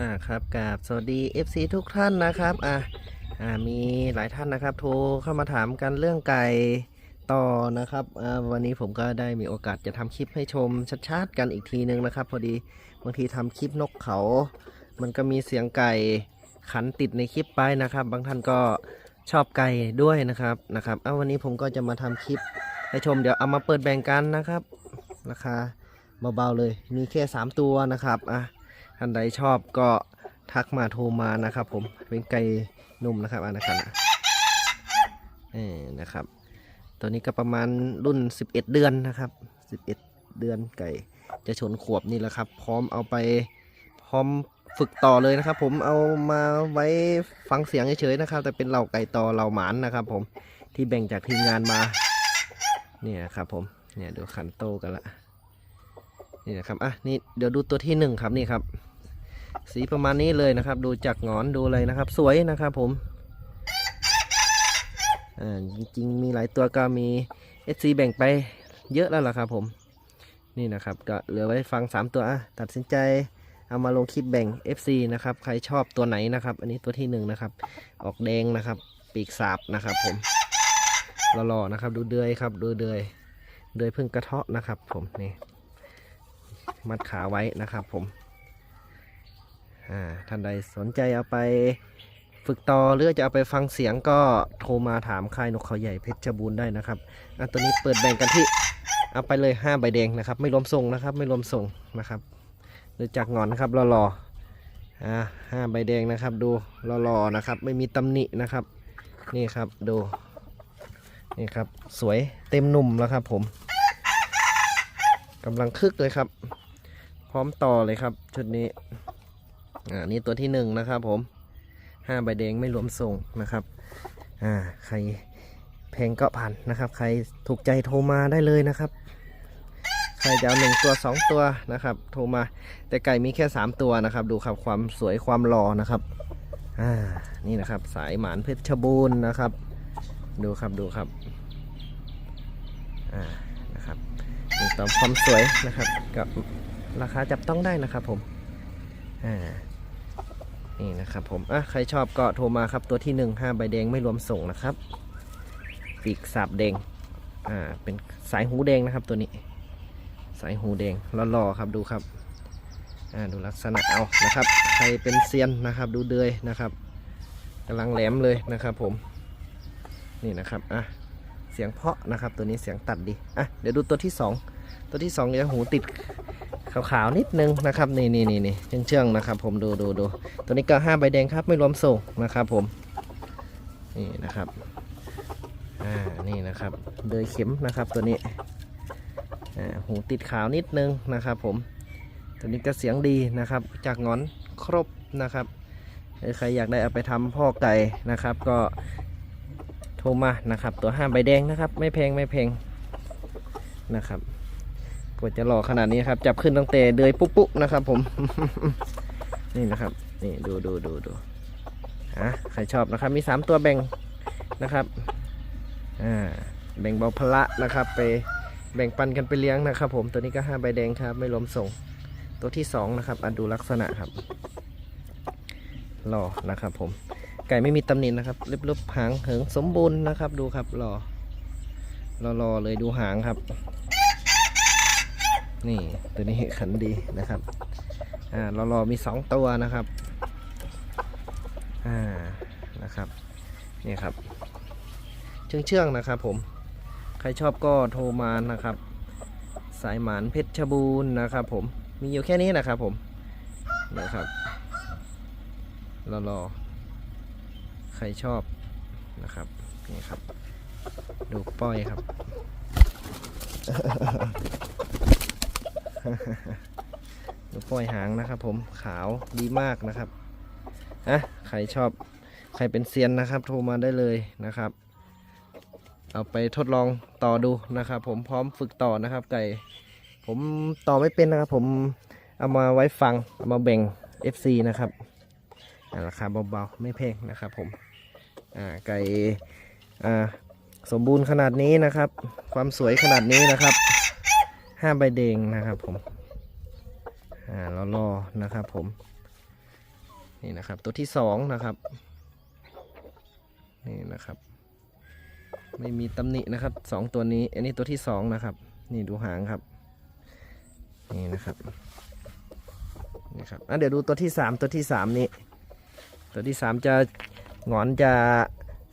อ่าครับกับสวัสดี FC ทุกท่านนะครับอ่าอ่ามีหลายท่านนะครับ โทรเข้ามาถามกันเรื่องไก่ต่อนะครับอ่าวันนี้ผมก็ได้มีโอกาสจะทำคลิปให้ชมชัดๆกันอีกทีนึงนะครับ พอดีบางทีทำคลิปนกเขา มันก็มีเสียงไก่ขันติดในคลิปไปนะครับ บางท่านก็ชอบไก่ด้วยนะครับนะครับเอาวันนี้ผมก็จะมาทำคลิปให้ชมเดี๋ยวเอามาเปิดแบ่งกันนะครับ ราคาเบาๆเลยมีแค่ 3 ตัวนะครับอะ ท่านใดชอบก็ทักมาโทรมานะครับผมเป็นไก่นุ่มนะครับอันนะครับนะเออนะครับ ตัวนี้ก็ประมาณรุ่น 11 เดือนนะครับ 11 เดือนไก่จะชนขวบนี่แหละครับ พร้อมเอาไปพร้อมฝึกต่อเลยนะครับ ผมเอามาไว้ฟังเสียงเฉยๆนะครับ แต่เป็นเหล่าไก่ต่อเหล่าหมานนะครับ ผมที่แบ่งจากทีมงานมาเนี่ยครับผมเนี่ยดูขันโตกันละนี่นะครับอะนี่เดี๋ยวดูตัวที่หนึ่งครับนี่ครับ สีประมาณนี้เลยนะครับ ดูจากงอนดูเลยนะครับ สวยนะครับผมอ่าจริงๆมีหลายตัวก็มี SC แบ่งไปเยอะแล้วล่ะครับผมนี่นะครับก็เหลือไว้ฟัง 3 ตัวอะตัดสินใจเอามาลงคลิปแบ่ง FC นะครับ ใครชอบตัวไหนนะครับ อันนี้ตัวที่หนึ่งนะครับ ออกแดงนะครับ ปีกสาบนะครับ ผมหล่อๆนะครับ ดูเดือยครับ ดูเดือย เดือยพึ่งกระเทาะนะครับ ผมนี่มัดขาไว้นะครับ ผม ท่านใดสนใจเอาไปฝึกต่อหรือจะเอาไปฟังเสียงก็โทรมาถามค่ายนกเขาใหญ่เพชรบูรณ์ได้นะครับอะตัวนี้เปิดแบ่งกันที่เอาไปเลย 5 ใบแดงนะครับ ไม่รวมส่งนะครับ ไม่รวมส่งนะครับดูจากงอนนะครับรอๆอ่าห้าใบแดงนะครับ ดูรอๆนะครับ ไม่มีตำหนินะครับ นี่ครับดูนี่ครับสวยเต็มหนุ่มแล้วครับ ผมกำลังคึกเลยครับ พร้อมต่อเลยครับชุดนี้ อ่านี่ตัวที่หนึ่งนะครับผมห้าใบแดงไม่รวมส่งนะครับอ่าใครแพงก็ผ่านนะครับ ใครถูกใจโทรมาได้เลยนะครับ ใครจะเอาหนึ่งตัวสองตัวนะครับ โทรมา แต่ไก่มีแค่สามตัวนะครับ ดูครับความสวยความหล่อนะครับอ่านี่นะครับ สายหมานเพชรบูรณ์นะครับ ดูครับดูครับอ่านะครับนี่ตามความสวยนะครับ กับราคาจับต้องได้นะครับผมอ่า นี่นะครับผมอะใครชอบก็โทรมาครับตัวที่หนึ่งห้าใบแดงไม่รวมส่งนะครับ ปีกสาบแดงอ่าเป็นสายหูแดงนะครับตัวนี้ สายหูแดงหล่อๆครับดูครับอ่าดูลักษณะเอานะครับ ใครเป็นเซียนนะครับ ดูเดือยนะครับกำลังแหลมเลยนะครับผมนี่นะครับอะเสียงเพาะนะครับ ตัวนี้เสียงตัดดีอะเดี๋ยวดูตัวที่สองตัวที่สองจะหูติด ขาวๆนิดนึงนะครับนี่นี่นี่นี่เชื่องๆนะครับ ผมดูดูดูตัวนี้ก็ห้าใบแดงครับไม่รวมส่งนะครับผมนี่นะครับอ่านี่นะครับเดยเข็มนะครับตัวนี้อ่าหูติดขาวนิดนึงนะครับผมตัวนี้ก็เสียงดีนะครับ จากงอนครบนะครับใครอยากได้เอาไปทำพ่อไก่นะครับ ก็โทรมานะครับ ตัวห้าใบแดงนะครับ ไม่แพงไม่แพงนะครับ กว่าจะหล่อขนาดนี้ครับ จับขึ้นตั้งแต่เดือยปุ๊บปุ๊นะครับ ผม นี่นะครับ นี่ดูดูดูดูอะใครชอบนะครับ มี3ตัวแบ่งนะครับอ่าแบ่งเบาพละนะครับ ไปแบ่งปันกันไปเลี้ยงนะครับ ผมตัวนี้ก็5ใบแดงครับ ไม่รวมส่ง ตัวที่2นะครับอันดูลักษณะครับหล่อนะครับ ผมไก่ไม่มีตำหนินะครับเรียบๆหางเหิงสมบูรณ์นะครับ ดูครับหล่อรอเลยดูหางครับ นี่ตัวนี้ขันดีนะครับ อ่ารอรอมีสองตัวนะครับ อ่านะครับนี่ครับ เชื่องเชื่องนะครับผม ใครชอบก็โทรมานะครับ สายหมานเพชรบูรณ์นะครับ ผมมีอยู่แค่นี้นะครับผมนะครับรอรอใครชอบนะครับนี่ครับ ดูป้อยครับ ดูปล่อยหางนะครับ ผมขาวดีมากนะครับอะใครชอบใครเป็นเซียนนะครับ โทรมาได้เลยนะครับ เอาไปทดลองต่อดูนะครับ ผมพร้อมฝึกต่อนะครับ ไก่ ผมต่อไม่เป็นนะครับ ผมเอามาไว้ฟังเอามาแบ่ง FC นะครับราคาเบาๆไม่แพงนะครับ ผมไก่สมบูรณ์ขนาดนี้นะครับ ความสวยขนาดนี้นะครับ ห้าใบแดงนะครับผมอ่ารอๆนะครับผม นี่นะครับตัวที่สองนะครับ นี่นะครับ ไม่มีตำหนินะครับสองตัวนี้ อันนี้ตัวที่สองนะครับ นี่ดูหางครับ นี่นะครับนี่ครับอะเดี๋ยวดูตัวที่สามตัวที่สามนี่ตัวที่สามจะงอนจะ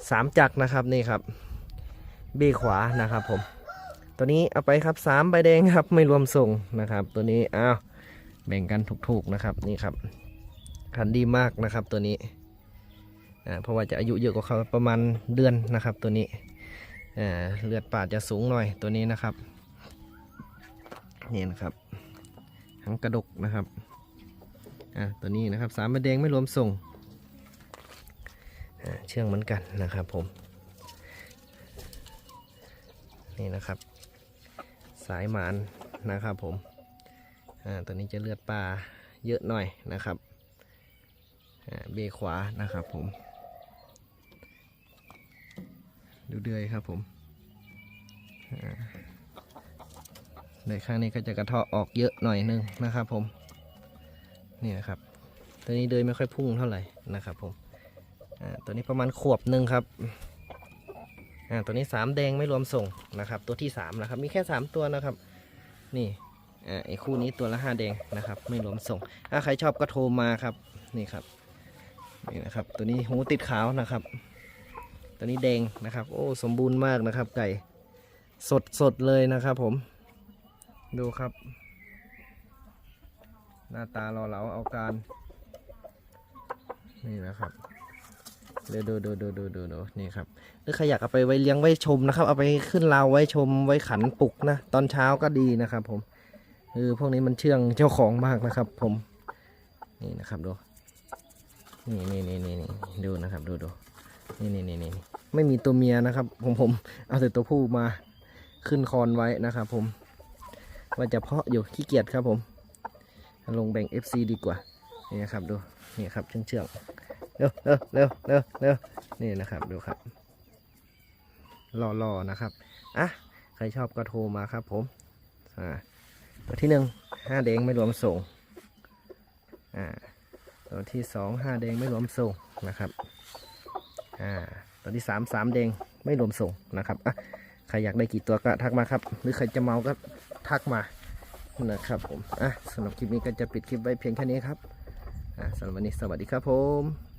สามจักนะครับนี่ครับเบี้ขวานะครับผม ตัวนี้เอาไปครับสามใบแดงครับไม่รวมส่งนะครับ ตัวนี้อ้าวแบ่งกันถูกๆนะครับนี่ครับคันดีมากนะครับตัวนี้อ่าเพราะว่าจะอายุเยอะกว่าเขาประมาณเดือนนะครับตัวนี้อ่าเลือดปาดจะสูงหน่อยตัวนี้นะครับนี่นะครับหางกระดกนะครับอ่าตัวนี้นะครับสามใบแดงไม่รวมส่งเชื่องเหมือนกันนะครับผมนี่นะครับ สายหมานนะครับผมอ่าตัวนี้จะเลือดปลาเยอะหน่อยนะครับอ่าเบขวานะครับผม ดูเดือยครับผมอ่าในข้างนี้ก็จะกระเทาะออกเยอะหน่อยนึงนะครับผม นี่นะครับ ตัวนี้เดือยไม่ค่อยพุ่งเท่าไหร่นะครับผมอ่าตัวนี้ประมาณขวบหนึ่งครับ อ่าตัวนี้สามแดงไม่รวมส่งนะครับ ตัวที่สามนะครับ มีแค่สามตัวนะครับ นี่อ่าไอ้คู่นี้ตัวละห้าแดงนะครับ ไม่รวมส่งถ้าใครชอบก็โทรมาครับนี่ครับนี่นะครับ ตัวนี้หูติดขาวนะครับ ตัวนี้แดงนะครับ โอ้สมบูรณ์มากนะครับ ไก่สดสดเลยนะครับผม ดูครับ หน้าตารอเหลาเอาการ นี่นะครับ ดูดูดูดูดูดูดูนี่ครับหรือใครอยากเอาไปไว้เลี้ยงไว้ชมนะครับ เอาไปขึ้นราวไว้ชมไว้ขันปลุกนะ ตอนเช้าก็ดีนะครับ ผมเออพวกนี้มันเชื่องเจ้าของมากนะครับ ผม นี่นะครับดูนี่นี่นี่นี่นี่ดูนะครับ ดูดูนี่นี่นี่นี่ไม่มีตัวเมียนะครับ ผมผม เอาแต่ตัวผู้มาขึ้นคอนไว้นะครับ ผม ว่าจะเพาะอยู่ขี้เกียจครับผม ลงแบ่ง FC ดีกว่านี่นะครับดูนี่ครับเชื่องเชื่องๆ เร็วเร็วเร็วเร็วเร็วนี่นะครับดูครับรอรอนะครับอะใครชอบก็โทรมาครับผมอ่าตัวที่หนึ่งห้าแดงไม่รวมส่งอ่าตัวที่สองห้าแดงไม่รวมส่งนะครับอ่าตัวที่สามสามแดงไม่รวมส่งนะครับอะใครอยากได้กี่ตัวก็ทักมาครับ หรือใครจะเมาก็ทักมานะครับผมอะสำหรับคลิปนี้ก็จะปิดคลิปไว้เพียงแค่นี้ครับอ่าสำหรับวันนี้สวัสดีครับผม